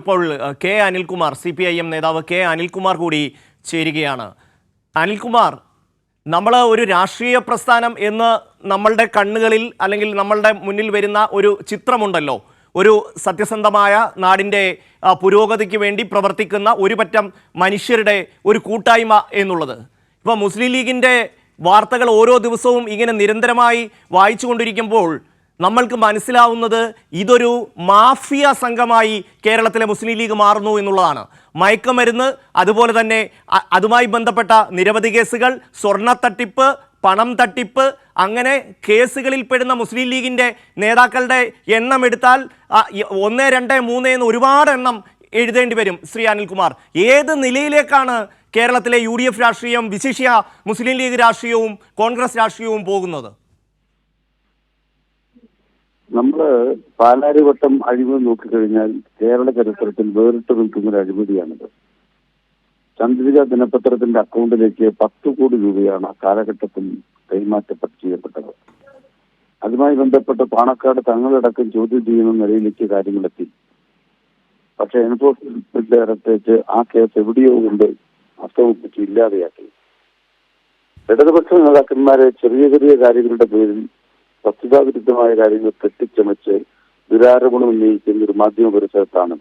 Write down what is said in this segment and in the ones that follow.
ഇപ്പോൾ K Anilkumar C P I M നേതാവ് K Anilkumar കൂടി ചേരുകയാണ്. അനിൽകുമാർ നമ്മൾ ഒരു രാഷ്ട്രീയ പ്രസ്ഥാനം എന്ന് നമ്മളുടെ കണ്ണുകളിൽ അല്ലെങ്കിൽ നമ്മളുടെ മുന്നിൽ വരുന്ന ഒരു ചിത്രമുണ്ടല്ലോ. ഒരു സത്യസന്ധമായ നാടിന്റെ പുരോഗതിക്ക് വേണ്ടി പ്രവർത്തിക്കുന്ന ഒരു പറ്റം മനുഷ്യരുടെ ഒരു കൂട്ടായ്മ എന്നുള്ളത്. ഇപ്പോൾ മുസ്ലിം ലീഗിന്റെ വാർത്തകൾ ഓരോ ദിവസവും ഇങ്ങനെ നിരന്തരമായി വായിച്ചു കൊണ്ടിരിക്കുമ്പോൾ നമ്മൾക്ക് മനസ്സിലാവുന്നത് ഇതൊരു മാഫിയ സംഘമായി കേരളത്തിലെ മുസ്ലിം ലീഗ് മാറുന്നു എന്നുള്ളതാണ്. മയക്കമരുന്ന് അതുപോലെ തന്നെ അതുമായി ബന്ധപ്പെട്ട നിരവധി കേസുകൾ സ്വർണ തട്ടിപ്പ് പണം തട്ടിപ്പ് അങ്ങനെ കേസുകളിൽ പെടുന്ന മുസ്ലിം ലീഗിന്റെ നേതാക്കളുടെ എണ്ണം എടുത്താൽ ഒന്ന് രണ്ട് മൂന്ന് എന്ന് ഒരുപാട് എണ്ണം എഴുതേണ്ടി വരും ശ്രീ അനിൽകുമാർ. ഏത് നിലയിലേക്കാണ് കേരളത്തിലെ യു രാഷ്ട്രീയം വിശിഷ്യ മുസ്ലിം ലീഗ് രാഷ്ട്രീയവും കോൺഗ്രസ് രാഷ്ട്രീയവും പോകുന്നത്? നമ്മൾ പാലാരിവട്ടം അഴിമതി നോക്കിക്കഴിഞ്ഞാൽ കേരള ചരിത്രത്തിൽ വേറിട്ട് നിൽക്കുന്ന ഒരു അഴിമതിയാണിത്. ചന്ദ്രിക ദിനപത്രത്തിന്റെ അക്കൗണ്ടിലേക്ക് പത്ത് കോടി രൂപയാണ് ആ കാലഘട്ടത്തിൽ കൈമാറ്റപ്പെട്ട് ചെയ്യപ്പെട്ടത്. അതുമായി ബന്ധപ്പെട്ട് പാണക്കാട് തങ്ങളടക്കം ചോദ്യം ചെയ്യുന്ന നിലയിലേക്ക് കാര്യങ്ങളെത്തി പക്ഷെ എൻഫോഴ്സ്മെന്റ് ഡയറക്ടറേറ്റ് ആ കേസ് എവിടെയോ കൊണ്ട് അസ്തമിപ്പിച്ച് ഇല്ലാതെയാക്കി. ഇടതുപക്ഷ നേതാക്കന്മാരെ ചെറിയ ചെറിയ കാര്യങ്ങളുടെ പേരിൽ വസ്തുതാവിരുദ്ധമായ കാര്യങ്ങൾ കെട്ടിച്ചമച്ച് ദുരാരോപണം ഉന്നയിക്കുന്ന ഒരു മാധ്യമ പരിസരത്താണ്.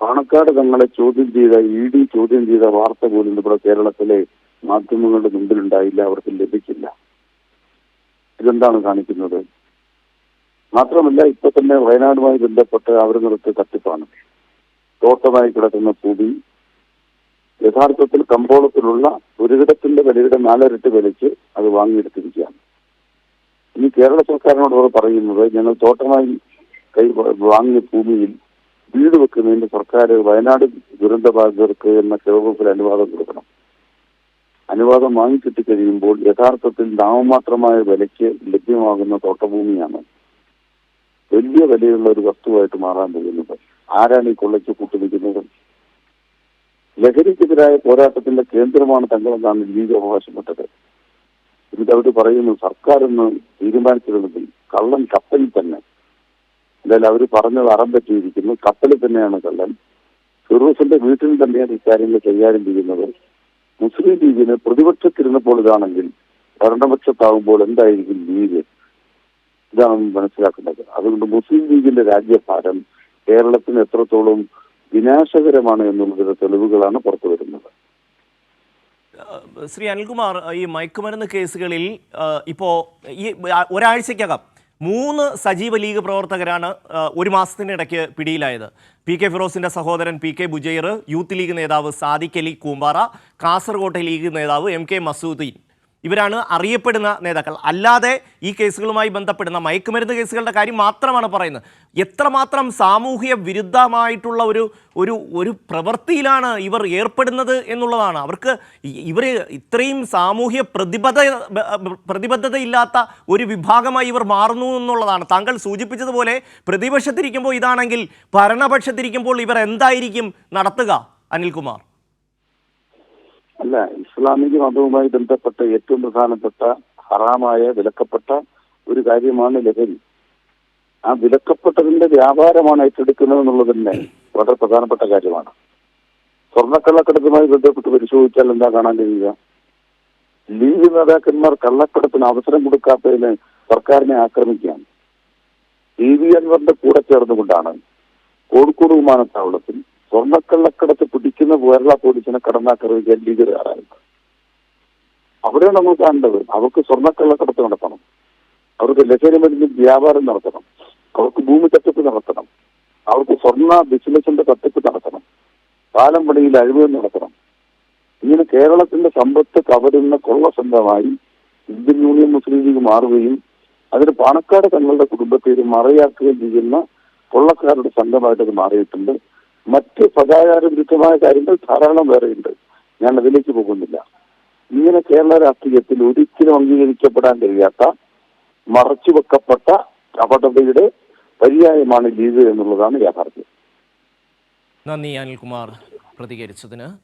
പാണക്കാട് തങ്ങളെ ചോദ്യം ചെയ്ത ഇ ഡി ചോദ്യം ചെയ്ത വാർത്ത പോലും ഇവിടെ കേരളത്തിലെ മാധ്യമങ്ങളുടെ മുമ്പിലുണ്ടായില്ല അവർക്ക് ലഭിക്കില്ല. ഇതെന്താണ് കാണിക്കുന്നത്? മാത്രമല്ല ഇപ്പൊ തന്നെ വയനാടുമായി ബന്ധപ്പെട്ട് അവർ നിർത്തി തട്ടിപ്പാണ്. തോട്ടമായി കിടക്കുന്ന ഭൂമി യഥാർത്ഥത്തിൽ കമ്പോളത്തിലുള്ള ഒരിടത്തിന്റെ വിലയുടെ നാലരട്ടി വിലയ്ക്ക് അത് വാങ്ങിയെടുത്തിരിക്കുകയാണ്. ഇനി കേരള സർക്കാരിനോട് അവർ പറയുന്നത് ഞങ്ങൾ തോട്ടമായി കൈ വാങ്ങിയ ഭൂമിയിൽ വീട് വെക്കുന്നതിന് സർക്കാർ വയനാട് ദുരന്ത ബാധിതർക്ക് എന്ന കേരളത്തിൽ അനുവാദം കൊടുക്കണം. അനുവാദം വാങ്ങിക്കിട്ടിക്കഴിയുമ്പോൾ യഥാർത്ഥത്തിൽ നാമമാത്രമായ വിലയ്ക്ക് ലഭ്യമാകുന്ന തോട്ടഭൂമിയാണ്. വലിയ വിലയുള്ള ഒരു വസ്തുവായിട്ട് മാറാൻ പോകുന്നത്. ആരാണ് ഈ കൊള്ളയ്ക്ക് കൂട്ടുനിൽക്കുന്നത്? ലഹരിക്കെതിരായ പോരാട്ടത്തിന്റെ കേന്ദ്രമാണ് തങ്ങളെന്നാണ് ലീഗ് അവകാശപ്പെട്ടത്. എന്നിട്ട് പറയുന്നു സർക്കാർ ഒന്ന് തീരുമാനിച്ചിരുന്നെങ്കിൽ കള്ളൻ കപ്പലിൽ തന്നെ. എന്തായാലും അവർ പറഞ്ഞത് അറം പറ്റിയിരിക്കുന്നു കപ്പലിൽ തന്നെയാണ് കള്ളൻ. ഫിറോസിന്റെ വീട്ടിൽ തന്നെയാണ് ഇക്കാര്യങ്ങൾ കൈകാര്യം ചെയ്യുന്നത്. മുസ്ലിം ലീഗിന് പ്രതിപക്ഷത്തിരുന്നപ്പോൾ ഇതാണെങ്കിൽ ഭരണപക്ഷത്താകുമ്പോൾ എന്തായിരിക്കും ലീഗ്? ഇതാണ് മനസ്സിലാക്കേണ്ടത്. അതുകൊണ്ട് മുസ്ലിം ലീഗിന്റെ രാജ്യഭാരം കേരളത്തിന് എത്രത്തോളം വിനാശകരമാണ് എന്നുള്ളതിന്റെ തെളിവുകളാണ് പുറത്തു വരുന്നത് ശ്രീ അനിൽകുമാർ ഈ മയക്കുമരുന്ന് കേസുകളിൽ ഇപ്പോൾ ഈ ഒരാഴ്ചയ്ക്കകം മൂന്ന് സജീവ ലീഗ് പ്രവർത്തകരാണ് ഒരു മാസത്തിനിടയ്ക്ക് പിടിയിലായത്. പി കെ ഫിറോസിന്റെ സഹോദരൻ P K Bujair youth league നേതാവ് സാദിഖ് അലി കൂമ്പാറ കാസർകോട്ടെ ലീഗ് നേതാവ് എം കെ മസൂദ്ദീൻ ഇവരാണ് അറിയപ്പെടുന്ന നേതാക്കൾ. അല്ലാതെ ഈ കേസുകളുമായി ബന്ധപ്പെടുന്ന മയക്കുമരുന്ന് കേസുകളുടെ കാര്യം മാത്രമാണ് പറയുന്നത്. എത്രമാത്രം സാമൂഹ്യ വിരുദ്ധമായിട്ടുള്ള ഒരു ഒരു ഒരു പ്രവൃത്തിയിലാണ് ഇവർ ഏർപ്പെടുന്നത് എന്നുള്ളതാണ്. അവർക്ക് ഇവർ ഇത്രയും സാമൂഹ്യ പ്രതിബദ്ധ പ്രതിബദ്ധതയില്ലാത്ത ഒരു വിഭാഗമായി ഇവർ മാറുന്നു എന്നുള്ളതാണ്. താങ്കൾ സൂചിപ്പിച്ചതുപോലെ പ്രതിപക്ഷത്തിരിക്കുമ്പോൾ ഇതാണെങ്കിൽ ഭരണപക്ഷത്തിരിക്കുമ്പോൾ ഇവർ എന്തായിരിക്കും നടത്തുക അനിൽകുമാർ? അല്ല ഇസ്ലാമിക മതവുമായി ബന്ധപ്പെട്ട ഏറ്റവും പ്രധാനപ്പെട്ട ഹറാമായ വിലക്കപ്പെട്ട ഒരു കാര്യമാണ് ലഹരി. ആ വിലക്കപ്പെട്ടതിന്റെ വ്യാപാരമാണ് ഏറ്റെടുക്കുന്നത് എന്നുള്ളത് തന്നെ വളരെ പ്രധാനപ്പെട്ട കാര്യമാണ്. സ്വർണക്കള്ളക്കടത്തുമായി ബന്ധപ്പെട്ട് പരിശോധിച്ചാൽ എന്താ കാണാൻ കഴിയുക? ലീഗ് നേതാക്കന്മാർ കള്ളക്കടത്തിന് അവസരം കൊടുക്കാത്തതിന് സർക്കാരിനെ ആക്രമിക്കുകയാണ്. ടി വി അൻവറിന്റെ കൂടെ ചേർന്നുകൊണ്ടാണ് കോഴിക്കോട് വിമാനത്താവളത്തിൽ സ്വർണക്കള്ളക്കടത്ത് പിടിക്കുന്ന കേരള പോലീസിനെ കടന്നാക്രമിക്കാൻ ലീഗ് തയ്യാറായത് അവിടെയാണ് നമ്മൾ കാണേണ്ടത് അവർക്ക് സ്വർണക്കള്ളക്കടത്ത് നടത്തണം. അവർക്ക് ലഹരി മരുന്ന് വ്യാപാരം നടത്തണം. അവർക്ക് ഭൂമി തട്ടിപ്പ് നടത്തണം. അവർക്ക് സ്വർണ ബിസിനസിന്റെ തട്ടിപ്പ് നടത്തണം. പാലം പണിയിൽ അഴിമതി നടത്തണം. ഇങ്ങനെ കേരളത്തിന്റെ സമ്പത്ത് കവരുന്ന കൊള്ള സംഘമായി ഇന്ത്യൻ യൂണിയൻ മുസ്ലിം ലീഗ് മാറുകയും അതിന് പാണക്കാട് തങ്ങളുടെ കുടുംബത്തെ മറയാക്കുകയും ചെയ്യുന്ന കൊള്ളക്കാരുടെ സംഘമായിട്ട് മാറിയിട്ടുണ്ട്. മറ്റ് സദാചാര വിരുദ്ധമായ കാര്യങ്ങൾ ധാരാളം വേറെയുണ്ട്. ഞാൻ അതിലേക്ക് പോകുന്നില്ല. ഇങ്ങനെ കേരള രാഷ്ട്രീയത്തിൽ ഒരിക്കലും അംഗീകരിക്കപ്പെടാൻ കഴിയാത്ത മറച്ചുവെക്കപ്പെട്ട കപടതയുടെ പര്യായമാണ് ലീഗ് എന്നുള്ളതാണ് യാഥാർത്ഥ്യം. നന്ദി അനിൽകുമാർ പ്രതികരിച്ചതിന്.